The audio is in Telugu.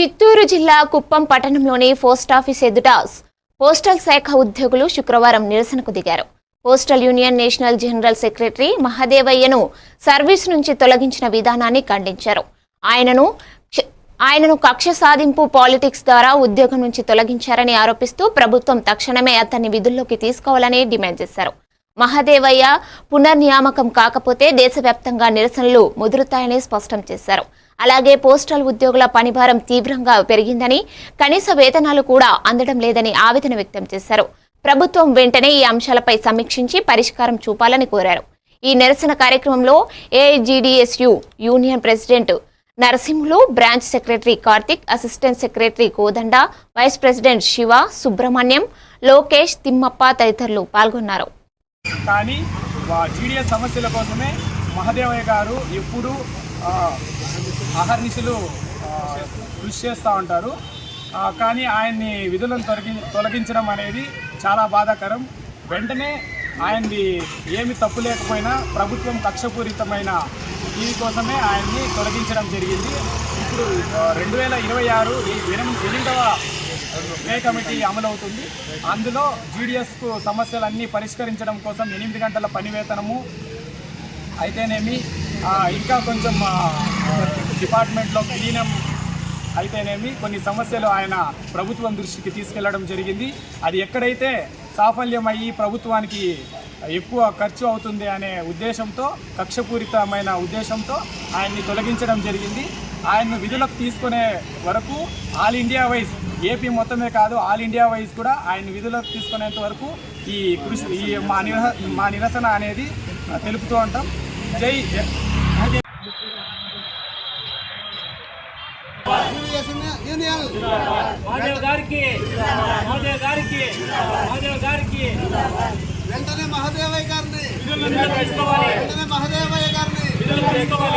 చిత్తూరు జిల్లా కుప్పం పట్టణంలోని పోస్టాఫీస్ ఎదుట పోస్టల్ శాఖ ఉద్యోగులు శుక్రవారం నిరసనకు దిగారు. Postal union national general secretary మహదేవయ్యను service నుంచి తొలగించిన విధానాన్ని ఖండించారు. ఆయనను ఆయనను కక్ష సాధింపు పాలిటిక్స్ ద్వారా ఉద్యోగం నుంచి తొలగించారని ఆరోపిస్తూ ప్రభుత్వం తక్షణమే అతన్ని విధుల్లోకి తీసుకోవాలని డిమాండ్ చేశారు. మహదేవయ్య పునర్నియామకం కాకపోతే దేశవ్యాప్తంగా నిరసనలు ముదురుతాయని స్పష్టం చేశారు. అలాగే పోస్టల్ ఉద్యోగుల పనిభారం తీవ్రంగా పెరిగిందని కనీస వేతనాలు కూడా అందడం లేదని ఆవేదన వ్యక్తం చేశారు. ప్రభుత్వం వెంటనే ఈ అంశాలపై సమీక్షించి పరిష్కారం చూపాలని కోరారు. ఈ నిరసన కార్యక్రమంలో AIGDSU union president Narasimhulu branch secretary Karthik assistant secretary Kodanda vice president Siva Subrahmanyam Lokesh Timmappa తదితరులు పాల్గొన్నారు. కానీ టీడీఎస్ సమస్యల కోసమే మహదేవయ్య గారు ఎప్పుడూ అహర్నిశలు కృషి చేస్తూ ఉంటారు. కానీ ఆయన్ని విధులను తొలగి తొలగించడం అనేది చాలా బాధాకరం. వెంటనే ఆయన్ని ఏమి తప్పు లేకపోయినా ప్రభుత్వం కక్షపూరితమైన దీని కోసమే ఆయన్ని తొలగించడం జరిగింది. ఇప్పుడు రెండు వేల ఇరవై ఆరు ఎనిమిదవ పే కమిటీ అమలవుతుంది? అందులో జీడిఎస్కు సమస్యలన్నీ పరిష్కరించడం కోసం ఎనిమిది గంటల పని వేతనము అయితేనేమి ఇంకా కొంచెం డిపార్ట్మెంట్లో విలీనం అయితేనేమి కొన్ని సమస్యలు ఆయన ప్రభుత్వం దృష్టికి తీసుకెళ్ళడం జరిగింది. అది ఎక్కడైతే సాఫల్యం అయ్యి ప్రభుత్వానికి ఎక్కువ ఖర్చు అవుతుంది అనే ఉద్దేశంతో కక్షపూరితమైన ఉద్దేశంతో ఆయన్ని తొలగించడం జరిగింది. ఆయన్ను విధులకు తీసుకునే వరకు ఆల్ ఇండియా వైజ్ ఏపీ మొత్తమే కాదు ఆల్ ఇండియా వైజ్ కూడా ఆయన విధులకు తీసుకునేంత వరకు ఈ కృషి ఈ మా నిరహ మా నిరసన అనేది తెలుపుతూ ఉంటాం. జై మహాదేవ్ గారికి మహాదేవ్ గారికి మహాదేవ్ గారికి. వెంటనే మహదేవయ్య గారిని తీసుకోవాలి వెంటనే మహదేవయ్య గారిని. తీసుకోవాలి